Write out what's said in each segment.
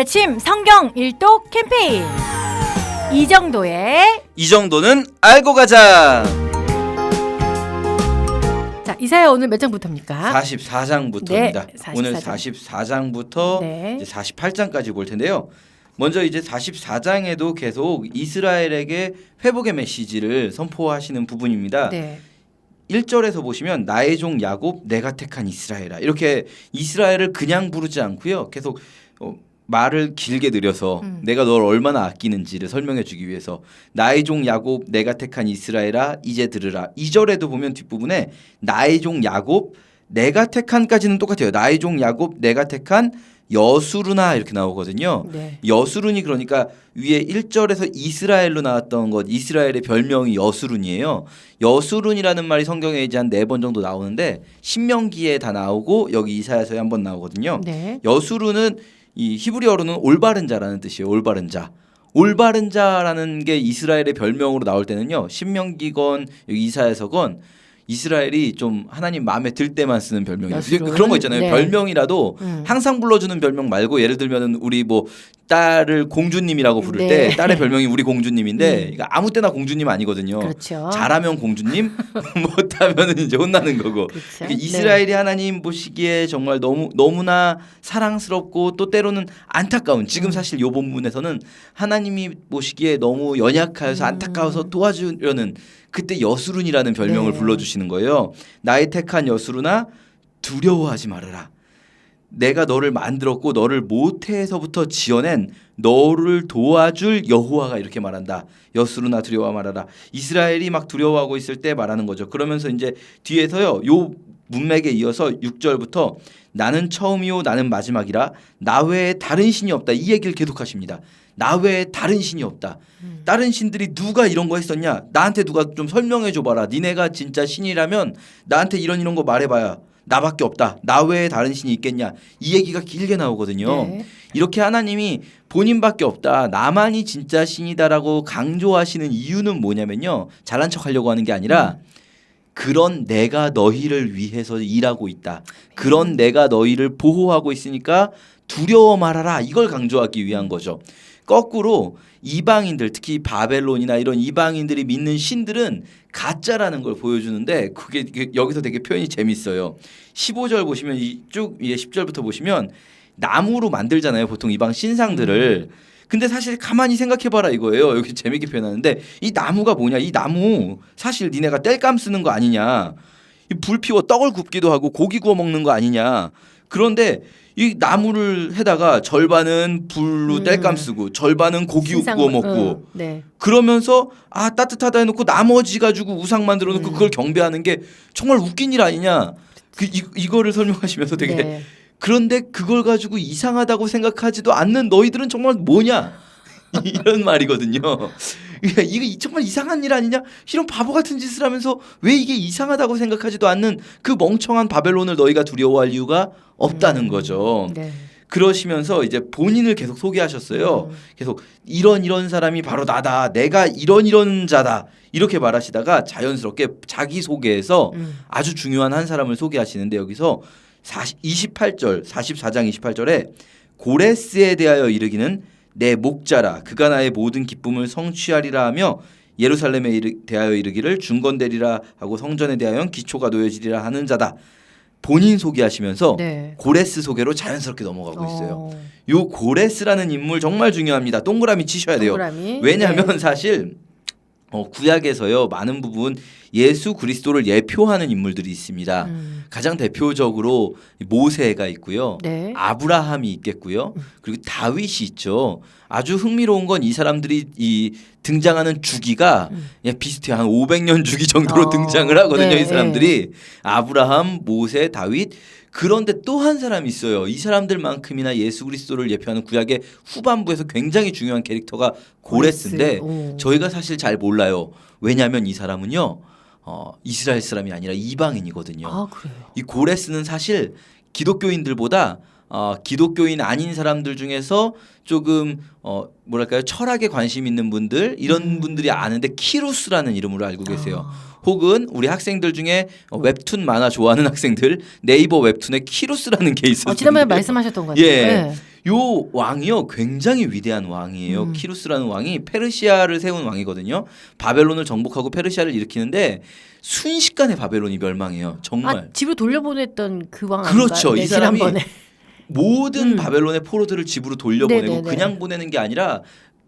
아침 성경 일독 캠페인 이 정도의 이 정도는 알고 가자. 자 이사야 오늘 몇 장부터입니까? 44장부터입니다. 네, 44장. 오늘 44장부터 네. 이제 48장까지 볼 텐데요. 먼저 이제 44장에도 계속 이스라엘에게 회복의 메시지를 선포하시는 부분입니다. 네. 1절에서 보시면 나의 종 야곱 내가 택한 이스라엘아 이렇게 이스라엘을 그냥 부르지 않고요. 계속 어, 말을 길게 늘여서 음. 내가 널 얼마나 아끼는지를 설명해 주기 위해서 나의 종 야곱 내가 택한 이스라엘아 이제 들으라. 2절에도 보면 뒷부분에 나의 종 야곱 내가 택한까지는 똑같아요. 나의 종 야곱 내가 택한 여수르나 이렇게 나오거든요. 네. 여수룬이 그러니까 위에 1절에서 이스라엘로 나왔던 것 이스라엘의 별명이 여수룬이에요. 여수룬이라는 말이 성경에 이제 한 네 번 정도 나오는데 신명기에 다 나오고 여기 이사야서에 한 번 나오거든요. 네. 여수룬은 이 히브리어로는 올바른 자라는 뜻이에요. 올바른 자. 올바른 자라는 게 이스라엘의 별명으로 나올 때는요. 신명기건 여기 이사야서건 이스라엘이 좀 하나님 마음에 들 때만 쓰는 별명이에요. 그런 거 있잖아요. 네. 별명이라도 음. 항상 불러주는 별명 말고 예를 들면은 우리 뭐 딸을 공주님이라고 부를 네. 때 딸의 별명이 우리 공주님인데 음. 아무 때나 공주님 아니거든요. 그렇죠. 잘하면 공주님, 못하면은 이제 혼나는 거고. 그렇죠. 그러니까 이스라엘이 하나님 보시기에 정말 너무 너무나 사랑스럽고 또 때로는 안타까운 지금 음. 사실 요 본문에서는 하나님이 보시기에 너무 연약하여서 음. 안타까워서 도와주려는 그때 여수룬이라는 별명을 네. 불러주시는 거예요. 나의 택한 여수루나 두려워하지 말아라. 내가 너를 만들었고 너를 모태에서부터 지어낸 너를 도와줄 여호와가 이렇게 말한다. 여수르나 두려워 말하라. 이스라엘이 막 두려워하고 있을 때 말하는 거죠. 그러면서 이제 뒤에서요. 요 문맥에 이어서 6절부터 나는 처음이요 나는 마지막이라 나 외에 다른 신이 없다. 이 얘기를 계속 하십니다. 나 외에 다른 신이 없다. 음. 다른 신들이 누가 이런 거 했었냐? 나한테 누가 좀 설명해 줘 봐라. 니네가 진짜 신이라면 나한테 이런 이런 거 말해 봐야. 나밖에 없다. 나 외에 다른 신이 있겠냐? 이 얘기가 길게 나오거든요. 네. 이렇게 하나님이 본인밖에 없다. 나만이 진짜 신이다라고 강조하시는 이유는 뭐냐면요. 잘난 척 하려고 하는 게 아니라 그런 내가 너희를 위해서 일하고 있다. 그런 내가 너희를 보호하고 있으니까 두려워 말아라. 이걸 강조하기 위한 거죠. 거꾸로 이방인들 특히 바벨론이나 이런 이방인들이 믿는 신들은 가짜라는 걸 보여주는데 그게 여기서 되게 표현이 재밌어요. 15절 보시면 위에 10절부터 보시면 나무로 만들잖아요. 보통 이방 신상들을. 근데 사실 가만히 생각해봐라 이거예요. 여기 재밌게 표현하는데 이 나무가 뭐냐? 이 나무 사실 니네가 땔감 쓰는 거 아니냐? 이불 피워 떡을 굽기도 하고 고기 구워 먹는 거 아니냐? 그런데 이 나무를 해다가 절반은 불로 음. 땔감 쓰고 절반은 고기 신상- 구워 먹고 어, 네. 그러면서 아 따뜻하다 해놓고 나머지 가지고 우상 만들어 놓고 음. 그걸 경배하는 게 정말 웃긴 일 아니냐? 그 이, 이거를 설명하시면서 되게 네. 그런데 그걸 가지고 이상하다고 생각하지도 않는 너희들은 정말 뭐냐? 이런 말이거든요. 그러니까 이거 정말 이상한 일 아니냐? 이런 바보 같은 짓을 하면서 왜 이게 이상하다고 생각하지도 않는 그 멍청한 바벨론을 너희가 두려워할 이유가 없다는 거죠. 네. 그러시면서 이제 본인을 계속 소개하셨어요. 음. 계속 이런 이런 사람이 바로 나다. 내가 이런 이런 자다. 이렇게 말하시다가 자연스럽게 자기 소개에서 음. 아주 중요한 한 사람을 소개하시는데 여기서 40, 28절 44장 28절에 고레스에 대하여 이르기는 내 목자라 그가 나의 모든 기쁨을 성취하리라 하며 예루살렘에 이르, 대하여 이르기를 중건되리라 하고 성전에 대하여 기초가 놓여지리라 하는 자다. 본인 소개하시면서 네. 고레스 소개로 자연스럽게 넘어가고 있어요. 어, 요 고레스라는 인물 정말 중요합니다. 동그라미 치셔야 돼요. 동그라미. 왜냐하면 네. 사실 어, 구약에서요 많은 부분 예수 그리스도를 예표하는 인물들이 있습니다. 음. 가장 대표적으로 모세가 있고요. 네. 아브라함이 있겠고요. 그리고 다윗이 있죠. 아주 흥미로운 건 이 사람들이 이 등장하는 주기가 음. 예, 비슷해요. 한 500년 주기 정도로 어, 등장을 하거든요. 네, 이 사람들이 아브라함, 모세, 다윗. 그런데 또 한 사람이 있어요. 이 사람들만큼이나 예수 그리스도를 예표하는 구약의 후반부에서 굉장히 중요한 캐릭터가 고레스인데 고레스. 오. 저희가 사실 잘 몰라요. 왜냐하면 이 사람은요. 어, 이스라엘 사람이 아니라 이방인이거든요. 아. 이 고레스는 사실 기독교인들보다 어, 기독교인 아닌 사람들 중에서 조금 어, 뭐랄까요 철학에 관심 있는 분들 이런 음. 분들이 아는데 키루스라는 이름으로 알고 계세요. 아. 혹은 우리 학생들 중에 어, 웹툰 만화 좋아하는 학생들 네이버 웹툰에 키루스라는 게 있었어요. 어, 지난번에 말씀하셨던 것 같아요. 예. 네. 요 왕이요 굉장히 위대한 왕이에요. 음. 키루스라는 왕이 페르시아를 세운 왕이거든요. 바벨론을 정복하고 페르시아를 일으키는데 순식간에 바벨론이 멸망해요. 정말 아 집으로 돌려보냈던 그 왕. 그렇죠. 이 사람이 지난번에. 모든 음. 바벨론의 포로들을 집으로 돌려보내고 네네네. 그냥 보내는 게 아니라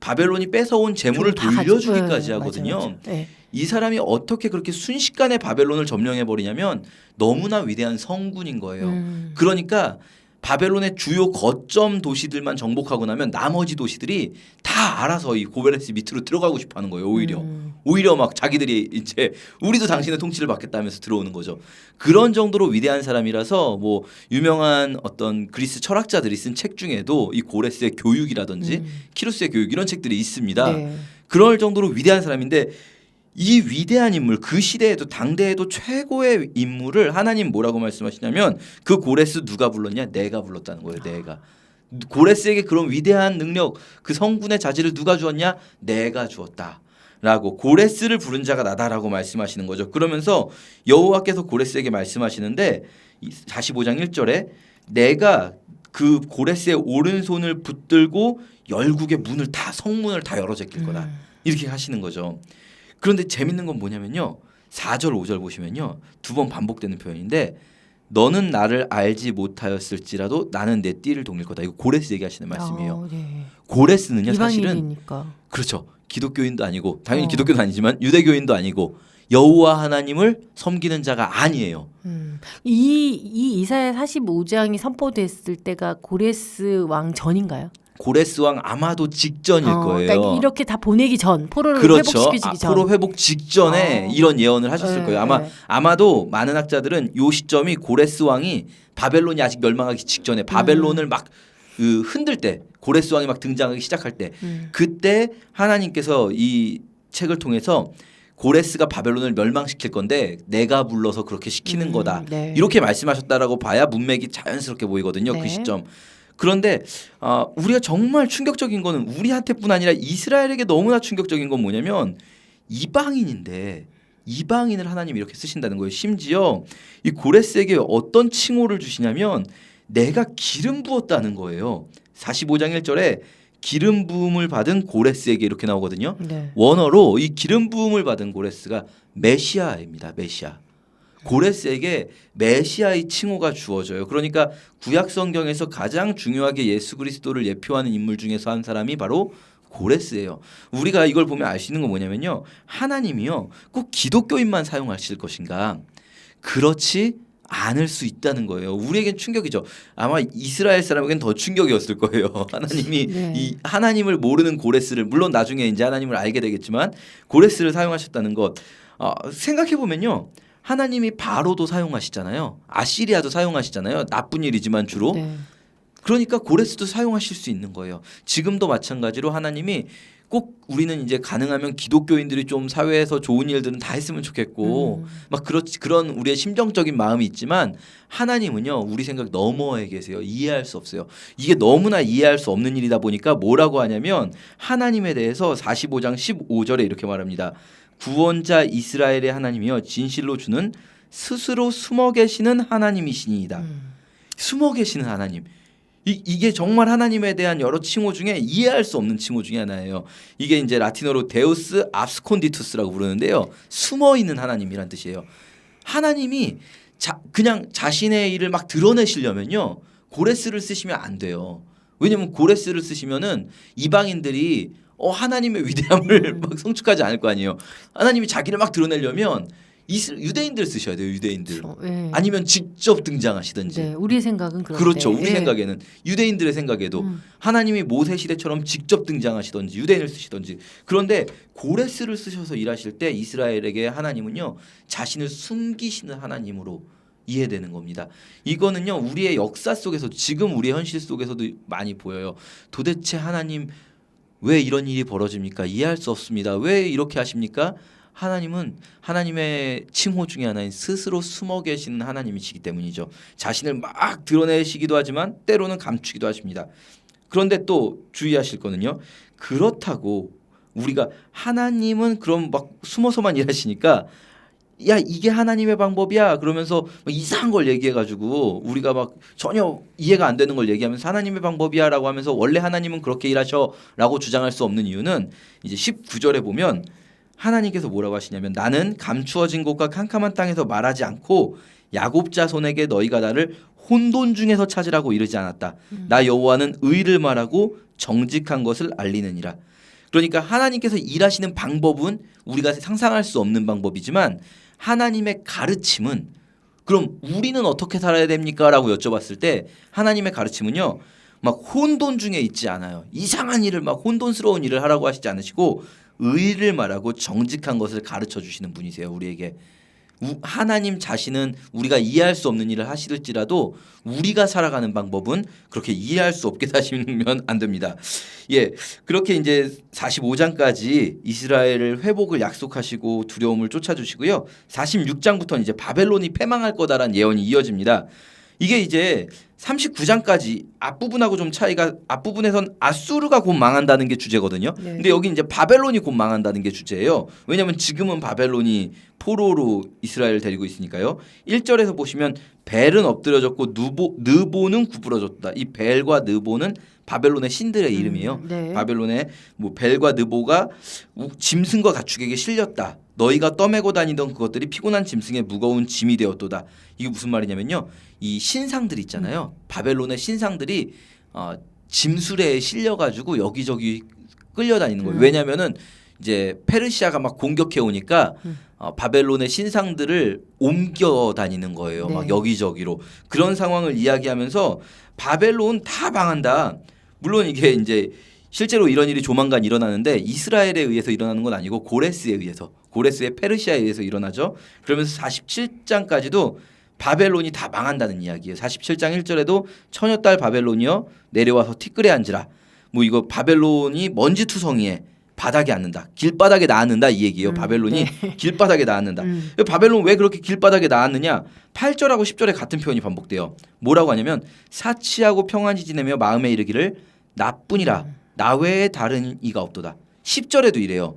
바벨론이 뺏어온 재물을 돌려주기까지 네, 하거든요. 맞아요, 맞아요. 네. 이 사람이 어떻게 그렇게 순식간에 바벨론을 점령해 버리냐면 너무나 위대한 성군인 거예요. 음. 그러니까 바벨론의 주요 거점 도시들만 정복하고 나면 나머지 도시들이 다 알아서 이 고베레스 밑으로 들어가고 싶어 하는 거예요, 오히려. 음. 오히려 막 자기들이 이제 우리도 당신의 통치를 받겠다면서 들어오는 거죠. 그런 정도로 위대한 사람이라서 뭐 유명한 어떤 그리스 철학자들이 쓴 책 중에도 이 고레스의 교육이라든지 음. 키루스의 교육 이런 책들이 있습니다. 네. 그럴 정도로 위대한 사람인데 이 위대한 인물 그 시대에도 당대에도 최고의 인물을 하나님 뭐라고 말씀하시냐면 그 고레스 누가 불렀냐? 내가 불렀다는 거예요 내가. 고레스에게 그런 위대한 능력 그 성군의 자질을 누가 주었냐? 내가 주었다 라고 고레스를 부른 자가 나다라고 말씀하시는 거죠. 그러면서 여호와께서 고레스에게 말씀하시는데 이 45장 1절에 내가 그 고레스의 오른손을 붙들고 열국의 문을 다 성문을 다 열어 제낄 거다. 음. 이렇게 하시는 거죠. 그런데 재밌는 건 뭐냐면요. 4절 5절 보시면요. 두 번 반복되는 표현인데 너는 나를 알지 못하였을지라도 나는 내 띠를 동일 거다. 이거 고레스 얘기하시는 말씀이에요. 어, 네. 고레스는요 사실은 이방인이니까. 그렇죠. 기독교인도 아니고 당연히 어. 기독교는 아니지만 유대교인도 아니고 여호와 하나님을 섬기는 자가 아니에요. 음. 이, 이 이사야 45장이 선포됐을 때가 고레스 왕 전인가요? 고레스 왕 아마도 직전일 어, 거예요. 그러니까 이렇게 다 보내기 전, 포로를 그렇죠. 회복시키기 전. 앞으로 회복 직전에 어. 이런 예언을 하셨을 네, 거예요. 아마 네. 아마도 많은 학자들은 요 시점이 고레스 왕이 바벨론이 아직 멸망하기 직전에 바벨론을 막 그, 흔들 때 고레스 왕이 막 등장하기 시작할 때 음. 그때 하나님께서 이 책을 통해서 고레스가 바벨론을 멸망시킬 건데 내가 불러서 그렇게 시키는 음, 거다. 네. 이렇게 말씀하셨다라고 봐야 문맥이 자연스럽게 보이거든요. 네. 그 시점. 그런데 아, 우리가 정말 충격적인 거는 우리한테뿐 아니라 이스라엘에게 너무나 충격적인 건 뭐냐면 이방인인데 이방인을 하나님이 이렇게 쓰신다는 거예요. 심지어 이 고레스에게 어떤 칭호를 주시냐면 내가 기름 부었다는 거예요. 45장 1절에 기름 부음을 받은 고레스에게 이렇게 나오거든요. 네. 원어로 이 기름 부음을 받은 고레스가 메시아입니다. 메시아. 고레스에게 메시아의 칭호가 주어져요. 그러니까 구약 성경에서 가장 중요하게 예수 그리스도를 예표하는 인물 중에서 한 사람이 바로 고레스예요. 우리가 이걸 보면 알 수 있는 건 뭐냐면요. 하나님이요. 꼭 기독교인만 사용하실 것인가? 그렇지 않을 수 있다는 거예요. 우리에겐 충격이죠. 아마 이스라엘 사람에겐 더 충격이었을 거예요. 하나님이 네. 이 하나님을 모르는 고레스를 물론 나중에 이제 하나님을 알게 되겠지만 고레스를 사용하셨다는 것 어, 생각해 보면요. 하나님이 바로도 사용하시잖아요. 아시리아도 사용하시잖아요. 나쁜 일이지만 주로. 네. 그러니까 고레스도 사용하실 수 있는 거예요. 지금도 마찬가지로 하나님이 꼭 우리는 이제 가능하면 기독교인들이 좀 사회에서 좋은 일들은 다 했으면 좋겠고 음. 막 그렇지 그런 우리의 심정적인 마음이 있지만 하나님은요 우리 생각 너머에 계세요 이해할 수 없어요 이게 너무나 이해할 수 없는 일이다 보니까 뭐라고 하냐면 하나님에 대해서 45장 15절에 이렇게 말합니다 구원자 이스라엘의 하나님이여 진실로 주는 스스로 숨어 계시는 하나님이시니이다 음. 숨어 계시는 하나님. 이, 이게 정말 하나님에 대한 여러 칭호 중에 이해할 수 없는 칭호 중에 하나예요. 이게 이제 라틴어로 데우스 압스콘디투스라고 부르는데요. 숨어 있는 하나님이란 뜻이에요. 하나님이 자, 그냥 자신의 일을 막 드러내시려면요. 고레스를 쓰시면 안 돼요. 왜냐면 고레스를 쓰시면은 이방인들이 어 하나님의 위대함을 막 성축하지 않을 거 아니에요. 하나님이 자기를 막 드러내려면 이스, 유대인들 쓰셔야 돼요. 유대인들. 그렇죠. 네. 아니면 직접 등장하시든지. 네, 우리의 생각은 그런데. 그렇죠. 우리 예. 생각에는 유대인들의 생각에도 음. 하나님이 모세 시대처럼 직접 등장하시던지 유대인을 쓰시던지 그런데 고레스를 쓰셔서 일하실 때 이스라엘에게 하나님은요 자신을 숨기시는 하나님으로 이해되는 겁니다. 이거는요 우리의 역사 속에서 지금 우리의 현실 속에서도 많이 보여요. 도대체 하나님 왜 이런 일이 벌어집니까? 이해할 수 없습니다. 왜 이렇게 하십니까? 하나님은 하나님의 칭호 중에 하나인 스스로 숨어 계시는 하나님이시기 때문이죠. 자신을 막 드러내시기도 하지만 때로는 감추기도 하십니다. 그런데 또 주의하실 거는요. 그렇다고 우리가 하나님은 그럼 막 숨어서만 일하시니까 야 이게 하나님의 방법이야 그러면서 막 이상한 걸 얘기해가지고 우리가 막 전혀 이해가 안 되는 걸 얘기하면서 하나님의 방법이야라고 하면서 원래 하나님은 그렇게 일하셔라고 주장할 수 없는 이유는 이제 19절에 보면 하나님께서 뭐라고 하시냐면 나는 감추어진 곳과 캄캄한 땅에서 말하지 않고 야곱 자손에게 너희가 나를 혼돈 중에서 찾으라고 이르지 않았다. 나 여호와는 의를 말하고 정직한 것을 알리느니라. 그러니까 하나님께서 일하시는 방법은 우리가 상상할 수 없는 방법이지만 하나님의 가르침은 그럼 우리는 어떻게 살아야 됩니까?라고 여쭤봤을 때 하나님의 가르침은요. 막 혼돈 중에 있지 않아요. 이상한 일을 막 혼돈스러운 일을 하라고 하시지 않으시고 의를 말하고 정직한 것을 가르쳐 주시는 분이세요. 우리에게 우- 하나님 자신은 우리가 이해할 수 없는 일을 하실지라도 우리가 살아가는 방법은 그렇게 이해할 수 없게 사시면 안 됩니다. 예, 그렇게 이제 45장까지 이스라엘을 회복을 약속하시고 두려움을 쫓아주시고요. 46장부터는 이제 바벨론이 패망할 거다라는 예언이 이어집니다. 이게 이제 39장까지 앞부분하고 좀 차이가 앞부분에선 아수르가 곧 망한다는 게 주제거든요. 네. 근데 여기 이제 바벨론이 곧 망한다는 게 주제예요. 왜냐하면 지금은 바벨론이 포로로 이스라엘을 데리고 있으니까요. 1절에서 보시면 벨은 엎드려졌고 느보, 느보는 구부러졌다. 이 벨과 느보는 바벨론의 신들의 이름이에요. 네. 바벨론의 뭐 벨과 느보가 우- 짐승과 가축에게 실렸다. 너희가 떠매고 다니던 그것들이 피곤한 짐승의 무거운 짐이 되었도다. 이게 무슨 말이냐면요. 이 신상들 있잖아요. 바벨론의 신상들이 어, 짐술에 실려가지고 여기저기 끌려다니는 거예요. 음. 왜냐하면은 이제 페르시아가 막 공격해 오니까 음. 어, 바벨론의 신상들을 옮겨 다니는 거예요. 네. 막 여기저기로 그런 상황을 이야기하면서 바벨론 다 망한다. 물론 이게 이제 실제로 이런 일이 조만간 일어나는데 이스라엘에 의해서 일어나는 건 아니고 고레스에 의해서 고레스의 페르시아에 의해서 일어나죠. 그러면서 47장까지도 바벨론이 다 망한다는 이야기예요. 47장 1절에도 처녀딸 바벨론이여 내려와서 티끌에 앉으라. 뭐 이거 바벨론이 먼지 투성이에 바닥에 앉는다. 길바닥에 나앉는다 이 얘기예요. 음, 바벨론이 길바닥에 나앉는다. 음. 바벨론 왜 그렇게 길바닥에 나앉느냐? 8절하고 10절에 같은 표현이 반복돼요. 뭐라고 하냐면 사치하고 평안히 지내며 마음에 이르기를 나뿐이라 나 외에 다른 이가 없도다. 10절에도 이래요.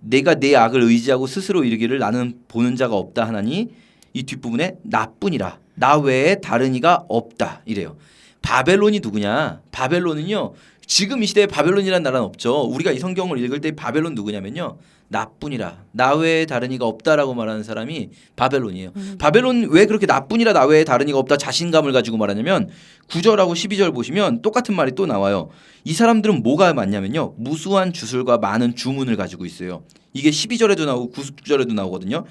내가 내 악을 의지하고 스스로 이르기를 나는 보는 자가 없다 하나니 이 뒷부분에 나뿐이라 나 외에 다른 이가 없다 이래요. 바벨론이 누구냐? 바벨론은요. 지금 이 시대에 바벨론이라는 나라는 없죠. 우리가 이 성경을 읽을 때 바벨론 누구냐면요. 나뿐이라 나 외에 다른 이가 없다라고 말하는 사람이 바벨론이에요. 바벨론 왜 그렇게 나뿐이라 나 외에 다른 이가 없다 자신감을 가지고 말하냐면 9절하고 12절 보시면 똑같은 말이 또 나와요. 이 사람들은 뭐가 많냐면요. 무수한 주술과 많은 주문을 가지고 있어요. 이게 12절에도 나오고 9절에도 나오거든요.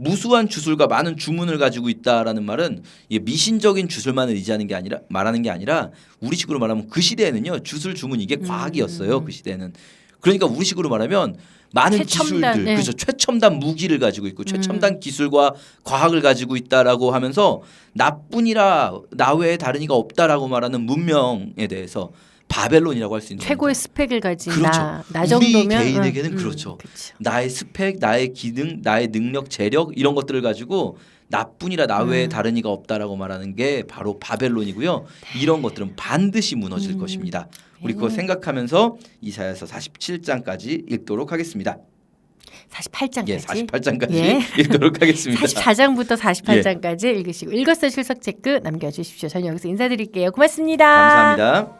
무수한 주술과 많은 주문을 가지고 있다라는 말은 미신적인 주술만을 의지하는 게 아니라 말하는 게 아니라 우리식으로 말하면 그 시대에는요 주술 주문 이게 과학이었어요 그 시대에는. 그러니까 우리식으로 말하면 많은 최첨단, 기술들 네. 그렇죠. 최첨단 무기를 가지고 있고 최첨단 기술과 과학을 가지고 있다라고 하면서 나뿐이라 나 외에 다른 이가 없다라고 말하는 문명에 대해서 바벨론이라고 할 수 있는 최고의 겁니다. 스펙을 가진 그렇죠. 나, 나 우리 정도면 개인에게는 응, 그렇죠. 응, 그쵸. 나의 스펙, 나의 기능, 나의 능력, 재력 이런 것들을 가지고 나뿐이라 나 외에 음. 다른 이가 없다라고 말하는 게 바로 바벨론이고요. 이런 것들은 반드시 무너질 음. 것입니다. 우리 네. 그거 생각하면서 이사야서 47장까지 읽도록 하겠습니다. 48장까지. 예, 48장까지 예. 읽도록 하겠습니다. 44장부터 48장까지 읽으시고 읽었어 출석 체크 남겨주십시오. 저는 여기서 인사드릴게요. 고맙습니다. 감사합니다.